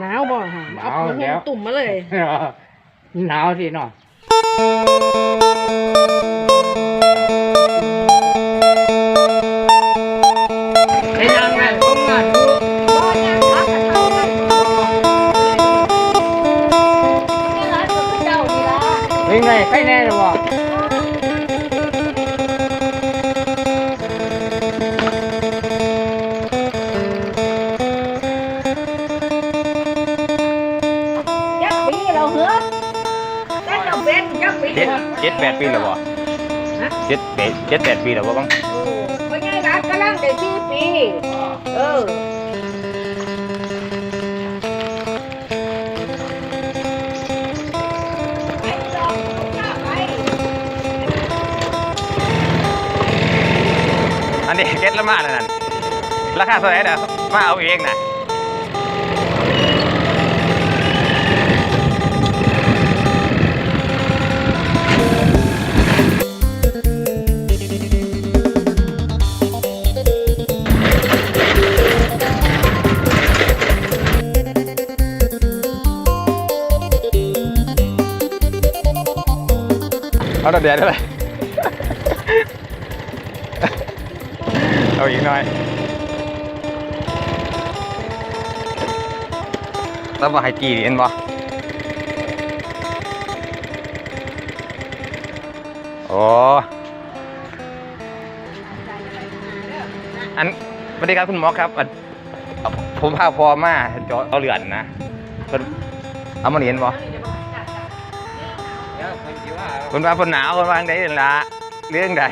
หนาวบ่ค่ะหเอานาวผ้าแล้ห่มว ตุ่มมาเลย หนาวที่เนาะไอ้ยังไงผมงานดูบ่ยังพักกันเท่ากันนี่ร้านของเจ้านี่ล่ะเป็นไงใครแน่หรือเป เป็นยักปีเจ็ดเจ็ดแปดปีแล้วบ่เจ็ดแปดเจ็ดแปดปีแล้วบ่บ้างโอ้เพราะไงร้านกำลังได้สี่ปี เออไปจองหน้าไปอันนี้เก็ตละมาแล้วนั่นราคาเท่าไหร่น่ะมาเอาเองน่ะ แดดได้เลยเอาอีกหน่อยแล้วมาให้กี่เห็นบ่โอ้อันสวัสดีครับคุณหมอครับ ผมพาพอมาจอเอาเหลือนนะ เอามาเห็นบ่ คนที่ว่าคนหนาวคนว่าจั่งใดนั่นล่ะเรื่องใด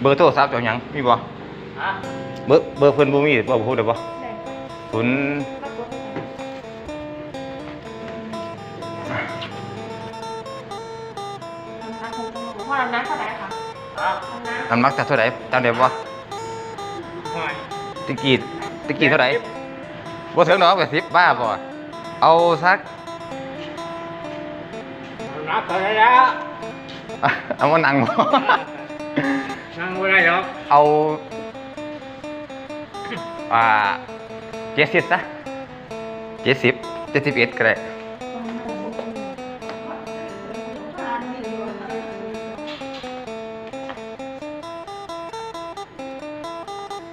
เบอร์โทรศัพท์เจ้าหยังมีบ่อะเบอร์เบอร์เพิ่นบ่มีบ่พูดได้บ่ศูนย์พ่อน้ำเท่าไหร่คะอะน้ำหนักจะเท่าไหร่จำได้บ่ห่วยตะกี้ตะกี้เท่าไหร่บ่ถึงดอกแบบ10บ้าบ่เอาสักมันรับไปแล้ว เอามานั่งบ่ นั่งไม่ได้หรอกเอาอ่า70ซะ70 71ก็ได้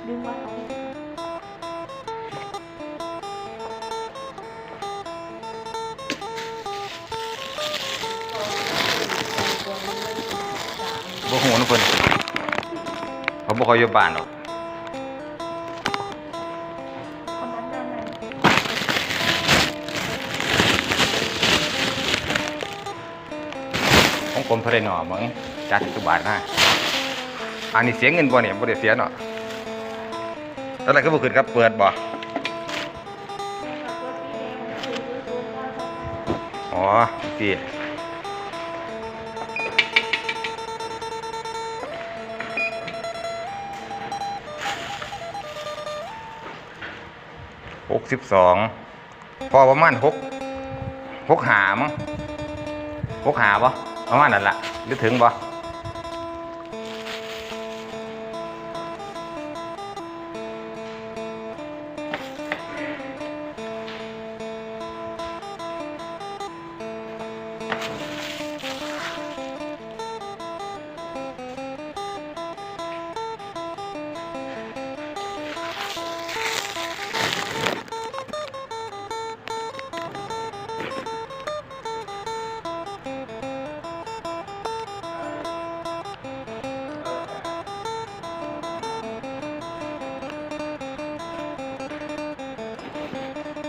ดึงไว้เอาบ่ฮู้นะเพิ่นเขาบ่ คอยอยู่บ้านหรอกของผมเท่าไหร่หนอมึงจัดทุกบาทนะอันนี้เสียเงินบ่เนี่ยบ่ได้เสียเนาะแล้วอะไรก็บ่ขึ้นครับ เปิดบ่อ๋อพี่ กสิบสองพอประมาณหกหกหามั้งหกหาปะประมาณนั้นละหรือถึงปะ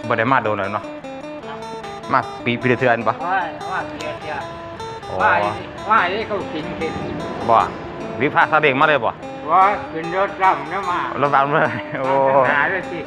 บ่ได้มาโดนเลยเนาะมาปีปีละเทือนปะว่าว่าเกียร์เกียร์โอ้ว่าว่าที่เขากินกินบ่วิพากษ์ซาเด็งมาเลยบ่ว่าขึ้นรถรำนะมา รถบัสมาเลยโอ้หาด้วยสิ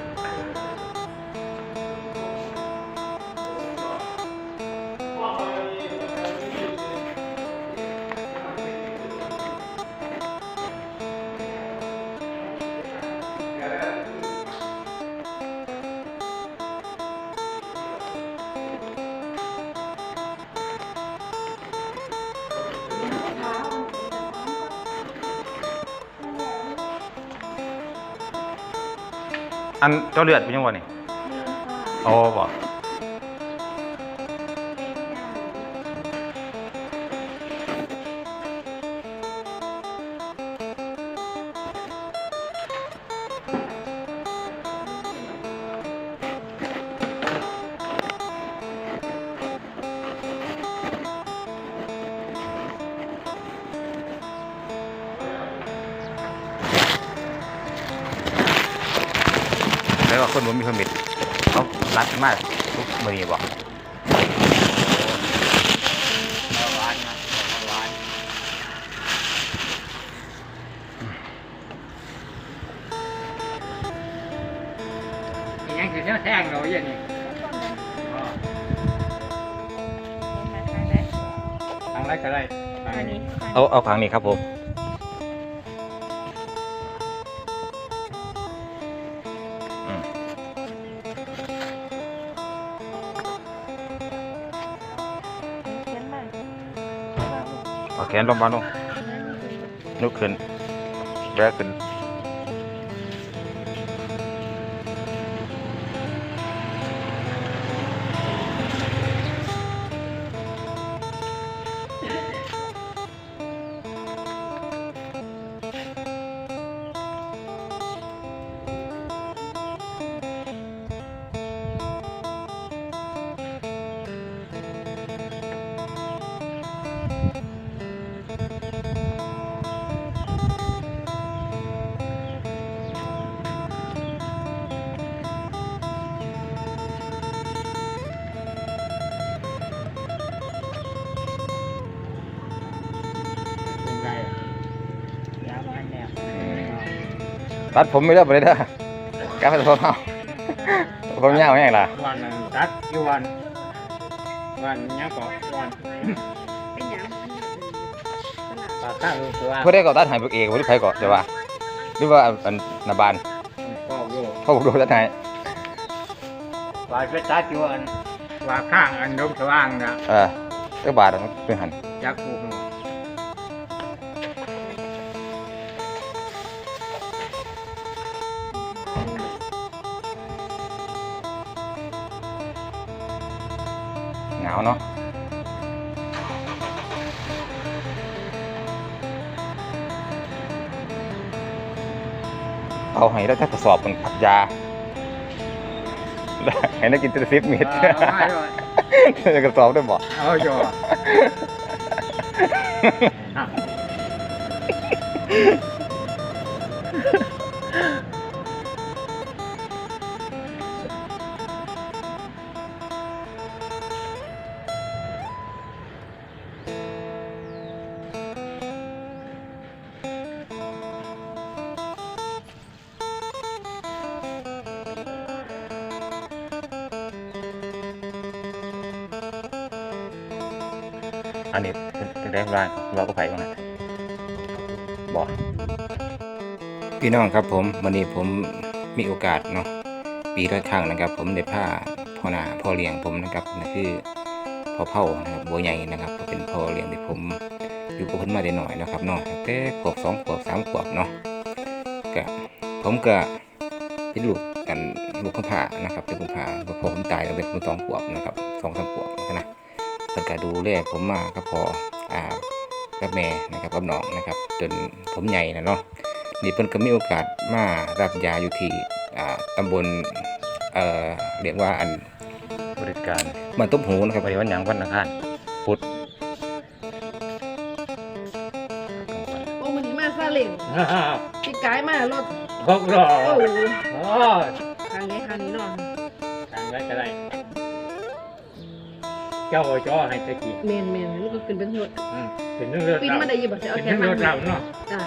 อันเจ้าเลือดเป็นยังไงนี่โอ้บอก ว่าคนบ่มีพมิตเขารัดมากทุกมื้อนี้บ่หวานนะหวานยังคือเนื้อแท่งเราอย่างนี้ทางไรก็ได้อันนี้เอาเอาครั้งนี้ครับผม แขนลงมาลงลุกขึ้นแบกขึ้น ตัดผมไม่ได้บ่ได้เด้อการไปตัดผมเอาผมยาวแห้งล่ะวันหนึ่งตัดกี่วัน วันนี้ก็วันเป็นหยังตัดตั้งตัวเพื่อได้ก่อตัดใหายพวกเอกบ่ได้ไผก่อจะว่าหรือว่าอันอันนาบานก็อยู่พ่อผมดูตัดให้ว่าไปตัดอยู่อันว่าข้างอันดงสว่างนะเออจักบาทอะเป็นหันจักผูกาวเนาะเอาให้แล้วถ้ากระสอบมันผักยาให้นักกินแตัวสิบเม็ดกระสอบได้บ่เอาอยู่อ่ อันนี้เป็นได้ร้านเราก็ไผ่บ้างนะบอกพี่น้องครับผมวันนี้ผมมีโอกาสเนาะปีละครั้งนะครับ ผมได้พาพ่อหน้าพ่อเลี้ยงผมนะครับนั่นคือพ่อเผานะครับบัวใหญ่นะครับก็เป็นพ่อเลี้ยงที่ผมอยู่กับเพิ่นมาได้หน่อยนะครับเนาะตั้งแต่ขวบสองขวบสามขวบเนาะก็ผมก็เป็นลูกกันลูกข้าผานะครับเป็นข้าผาพอผมตายก็เป็นคนสองขวบนะครับสองสามขวบนะ เพิ่นก็ดูแลผมมาก็พออ่ากับแม่นะครับกับน้องนะครับ จนผมใหญ่นะเนาะนี่เพิ่นก็มีโอกาสมารับยาอยู่ที่อ่าตำบลเอ่อเรียกว่าอันบริการมันต้มหูนะครับวันนี้วันหยังวันอังคารพุธโอ้มันนี้มาซาเล้งพี่กายมารถหกรอโอ้โอ้ครั้งนี้ครั้งนี้เนาะทางไรก็ได้ เจ้าเอาจ้อให้ตะกี้เมนเมนมันก็ขึ้นเป็นรถอืมเป็นเรื่องเลือดปีนเรามาได้ยินบอกจะเอาเป็นแค่เรื่องมัเลือดเราเนาะได้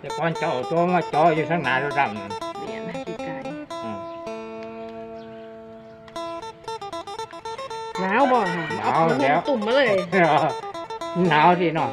แต่ก่อนเจ้าเอาตัวมาจ้ออยู่ข้างหน้ารถดำนั่นเมียนะปีกไก่อืมหนาวบ่ค่ะเอาเอาตุ่มมาเลย หนาวสิเนาะ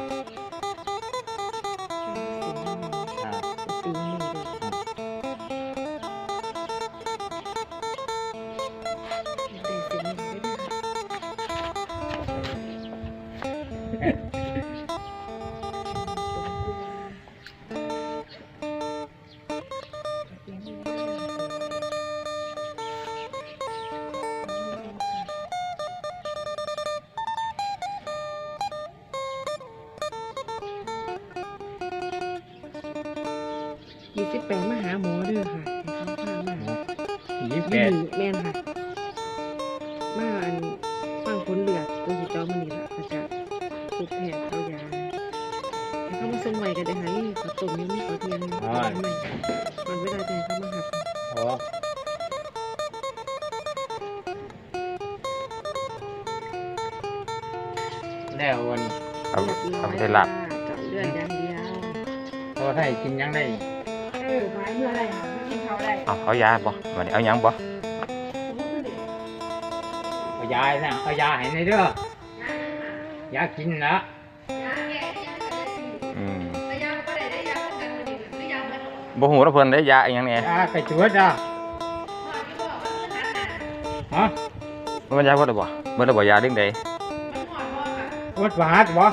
ยี่สิบแปดมาหาหมอเด้อค่ะให้เขาพามายี่สิบแม่แปดนแม่นค่ะ มาอันฟังผลเลือดตัวสิเจ้ามันนี่ล่ะก็จะสุกแผนเขายาให้เขามาส่งไว้กันได้ไหมเขาต้มยังมีขอเทียนเอาไว้ใหม่มันเวลาใจเขามาหับโอ้แล้ววันนี้เอาเรียบร้เอาอยไปได้หลับเจาะเลือดอย่างเดียวพอได้กินยังได้ เออไม้เมื่อไรค่ะไม่กินเขาได้เอาเอายาบ่วันนี้เอาหยังบ่เอายานะเอายาให้ในเด้อยากินนะอืมบ่ฮู้ว่าเพิ่นได้ยาอีหยังแหน่ยากระชวดอะฮะมันยาบ่ได้บ่บ่ได้บ่ยาดึงใดวดบาดบ่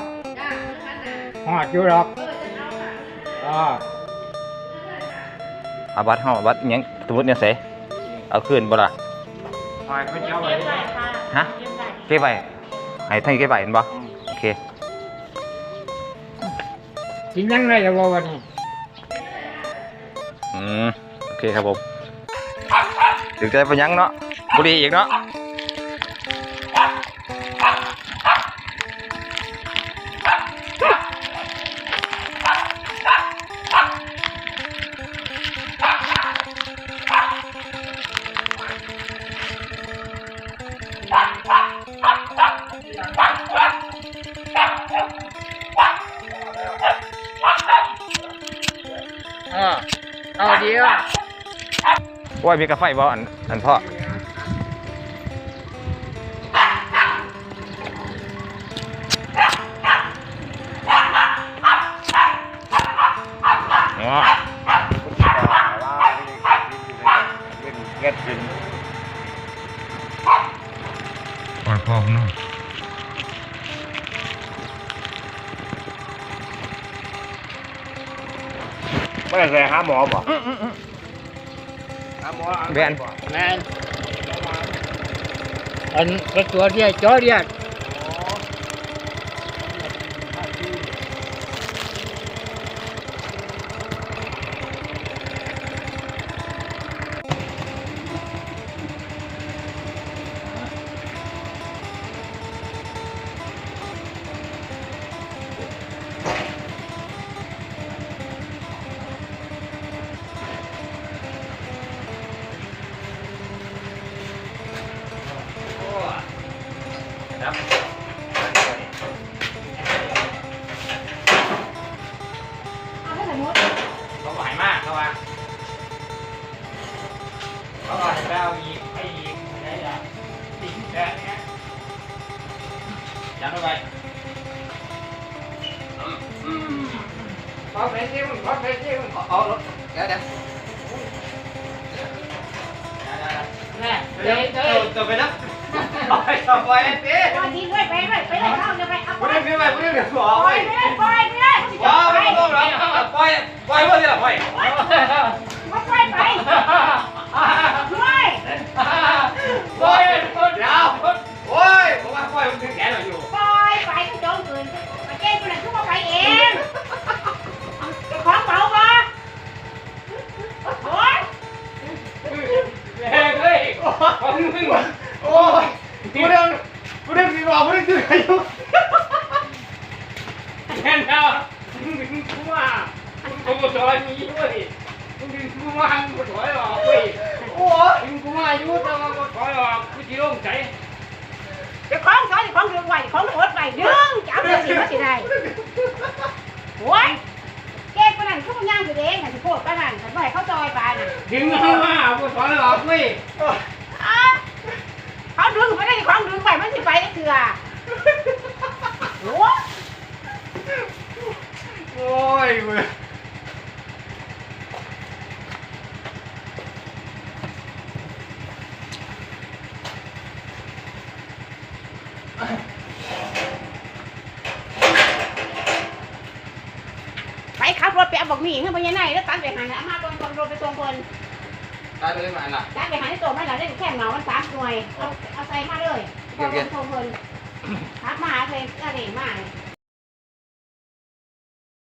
หอดอยู่หรอกอ่าเอาบัตรเฮาบัตรอิหยังสมมุติเนี่ยเสเอาคืนบ่ล่ะหอยคนเดียวไว้ได้ไหมฮะเก็บไว้ให้ท่านเก็บไว้เห็นบ่โอเคกินยังไงแล้วบ่วันนี้อืมโอเคครับผมถึงใจไปยังเนาะบุรีอีกเนาะ ว่ามีกาแฟบ่อันอันพ่อปล่อยพ่อผมหน่อยไม่ได้ใส่หาหมอบ่ แบน แมนอันกระตัวเดียวจ้อเดียว กูว่ามึงผมบอยมีด้วยมึงดึงกูมามึงก็ถอยออกเว้ยโอ้ยดึงกูมาอยู่แต่ว่าก็ถอยออกกูจะลงใจเดี๋ยวของซอยเดี๋ยวของดึงไหว้ของโอดไหว้ดึงจะเอาเดี๋ยวสิมาสิได้โอ้ยเก่งปานนั้นเขาบ่ย่างสิเด้น่ะสิโพดปานนั้นฉันบ่ให้เขาซอยปานน่ะดึงกูมากูถอยออกเว้ยอ้าวเขาดึงไปได้ของดึงไหวมันสิไปได้เถื่อโอ้ยโอ้ยเว้ย ไปขับ รถไปเอาบอกหมี่ให้พ่อใหญ่ไหนแล้วตัดไปหันเอามาตรงตรถไปตรงคนตายเลยมาล่ะตัดไปหันให้ตรงไม่หล่ะได้แค่เหมามันสามหน่วยเอาเอาใส่มาเลยพอคนส่งคนทับมาเลยกระเด็นมาเลย